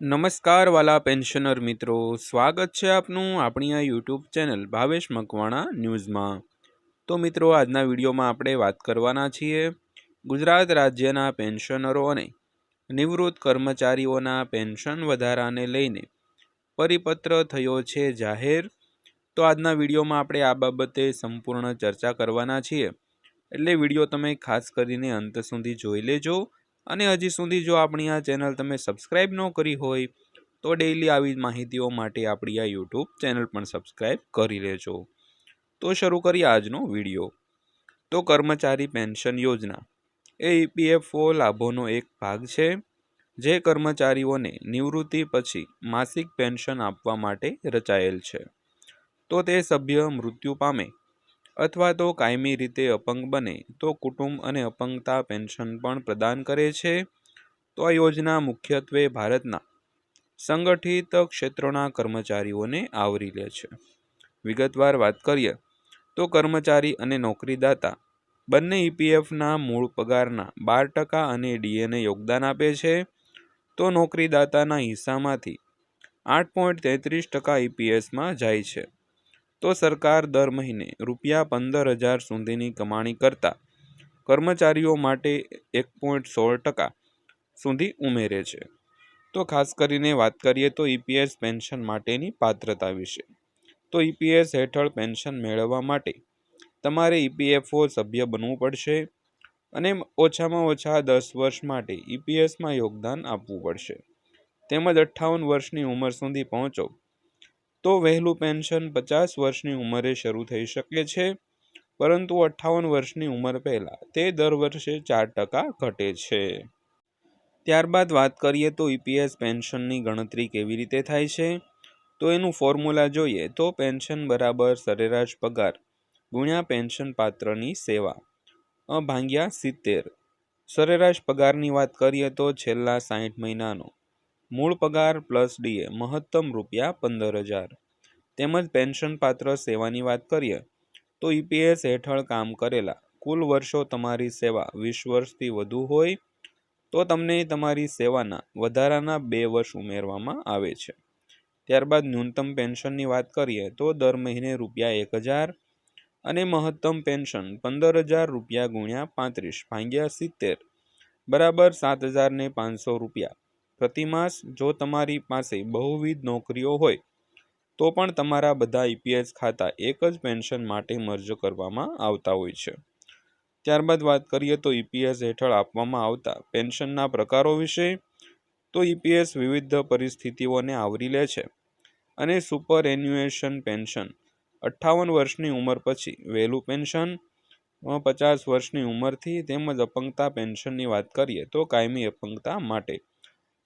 નમસ્કાર વાલા પેન્શનર મિત્રો. સ્વાગત છે આપનું આપણી આ યુટ્યુબ ચેનલ ભાવેશ મકવાણા ન્યૂઝમાં. તો મિત્રો, આજના વિડીયોમાં આપણે વાત કરવાના છીએ ગુજરાત રાજ્યના પેન્શનરો અને નિવૃત્ત કર્મચારીઓના પેન્શન વધારાને લઈને પરિપત્ર થયો છે જાહેર. તો આજના વિડીયોમાં આપણે આ બાબતે સંપૂર્ણ ચર્ચા કરવાના છીએ. એટલે વીડિયો તમે ખાસ કરીને અંત સુધી જોઈ લેજો. અને હજી સુધી જો આપણી આ ચેનલ તમે સબસ્ક્રાઈબ ન કરી હોય, તો ડેઈલી આવી માહિતીઓ માટે આપણી આ યુટ્યુબ ચેનલ પણ સબસ્ક્રાઈબ કરી લેજો. તો શરૂ કરીએ આજનો વીડિયો. તો કર્મચારી પેન્શન યોજના. એ ઈપીએફઓ લાભોનો એક ભાગ છે, જે કર્મચારીઓને નિવૃત્તિ પછી માસિક પેન્શન આપવા માટે રચાયેલ છે. તો તે સભ્ય મૃત્યુ પામે અથવા તો કાયમી રીતે અપંગ બને, તો કુટુંબ અને અપંગતા પેન્શન પણ પ્રદાન કરે છે. તો આ યોજના મુખ્યત્વે ભારતના સંગઠિત ક્ષેત્રોના કર્મચારીઓને આવરી લે છે. વિગતવાર વાત કરીએ, તો કર્મચારી અને નોકરીદાતા બંને ઈપીએફના મૂળ પગારના બાર ટકા અને ડીએને યોગદાન આપે છે. તો નોકરીદાતાના હિસ્સામાંથી આઠ પોઈન્ટ તેત્રીસ ટકા ઈપીએસમાં જાય છે. તો સરકાર દર મહિને રૂપિયા પંદર હજાર સુધીની કમાણી કરતા કર્મચારીઓ માટે એક પોઈન્ટ સોળ ટકા સુધી ઉમેરે છે. તો ખાસ કરીને વાત કરીએ તો ઈપીએસ પેન્શન માટેની પાત્રતા વિશે. તો ઈપીએસ હેઠળ પેન્શન મેળવવા માટે તમારે ઈપીએફઓ સભ્ય બનવું પડશે અને ઓછામાં ઓછા દસ વર્ષ માટે ઈપીએસમાં યોગદાન આપવું પડશે. તેમજ અઠ્ઠાવન વર્ષની ઉંમર સુધી પહોંચો. તો વહેલું પેન્શન પચાસ વર્ષની ઉંમરે શરૂ થઈ શકે છે, પરંતુ અઠ્ઠાવન વર્ષની ઉંમર પહેલાં તે દર વર્ષે ચાર ટકા ઘટે છે. ત્યારબાદ વાત કરીએ તો ઈપીએસ પેન્શનની ગણતરી કેવી રીતે થાય છે? તો એનું ફોર્મ્યુલા જોઈએ તો પેન્શન બરાબર સરેરાશ પગાર ગુણ્યા પેન્શન પાત્રની સેવા ભાંગ્યા સિત્તેર. સરેરાશ પગારની વાત કરીએ તો છેલ્લા સાહીઠ મહિનાનો મૂળ પગાર પ્લસ ડીએ મહત્તમ રૂપિયા પંદર હજાર. તેમજ પેન્શન પાત્ર સેવાની વાત કરીએ, તો ઈપીએસ હેઠળ કામ કરેલા કુલ વર્ષો તમારી સેવા વીસ વર્ષથી વધુ હોય, તો તમને તમારી સેવાના વધારાના બે વર્ષ ઉમેરવામાં આવે છે. ત્યારબાદ ન્યૂનતમ પેન્શનની વાત કરીએ, તો દર મહિને રૂપિયા એક હજાર અને મહત્તમ પેન્શન પંદર હજાર રૂપિયા ગુણ્યા પાંત્રીસ ભાંગ્યા સિત્તેર. બરાબર સાત હજારને પાંચસો રૂપિયા પ્રતિમાસ જો તમારી પાસે બહુવિધ નોકરીઓ હોય, તો પણ તમારા બધા ઈપીએસ ખાતા એક જ પેન્શન માટે મર્જ કરવામાં આવતા હોય છે. ત્યારબાદ વાત કરીએ તો ઈપીએસ હેઠળ આપવામાં આવતા પેન્શનના પ્રકારો વિશે, તો ઈપીએસ વિવિધ પરિસ્થિતિઓને આવરી લે છે અને સુપર એન્યુએશન પેન્શન, અઠ્ઠાવન વર્ષની ઉંમર પછી વહેલું પેન્શન પચાસ વર્ષની ઉંમરથી તેમજ અપંગતા પેન્શનની વાત કરીએ તો કાયમી અપંગતા માટે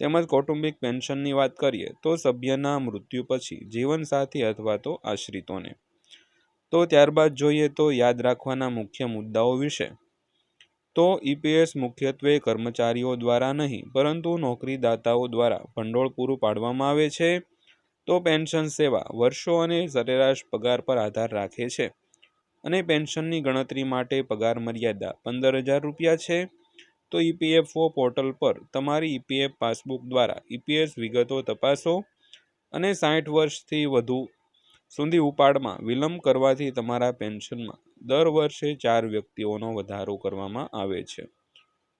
તેમજ કૌટુંબિક પેન્શનની વાત કરીએ તો સભ્યના મૃત્યુ પછી જીવનસાથી અથવા તો આશ્રિતોને. તો ત્યારબાદ જોઈએ તો યાદ રાખવાના મુખ્ય મુદ્દાઓ વિશે. તો ઈપીએસ મુખ્યત્વે કર્મચારીઓ દ્વારા નહીં, પરંતુ નોકરીદાતાઓ દ્વારા ભંડોળ પૂરું પાડવામાં આવે છે. તો પેન્શન સેવા વર્ષો અને સરેરાશ પગાર પર આધાર રાખે છે. અને પેન્શનની ગણતરી માટે પગાર મર્યાદા પંદર હજાર રૂપિયા છે. તો ઈપીએફઓ પોર્ટલ પર તમારી ઈપીએફ પાસબુક દ્વારા ઈપીએસ વિગતો તપાસો અને સાઠ વર્ષથી વધુ સુધી ઉપાડમાં વિલંબ કરવાથી તમારા પેન્શનમાં દર વર્ષે ચાર વ્યક્તિઓનો વધારો કરવામાં આવે છે.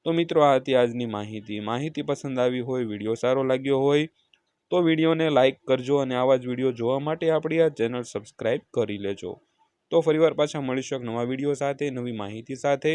તો મિત્રો, આ હતી આજની માહિતી. માહિતી પસંદ આવી હોય, વીડિયો સારો લાગ્યો હોય, તો વિડીયોને લાઇક કરજો અને આવા જ વીડિયો જોવા માટે આપણી આ ચેનલ સબસ્ક્રાઈબ કરી લેજો. તો ફરીવાર પાછા મળીશું નવા વીડિયો સાથે, નવી માહિતી સાથે.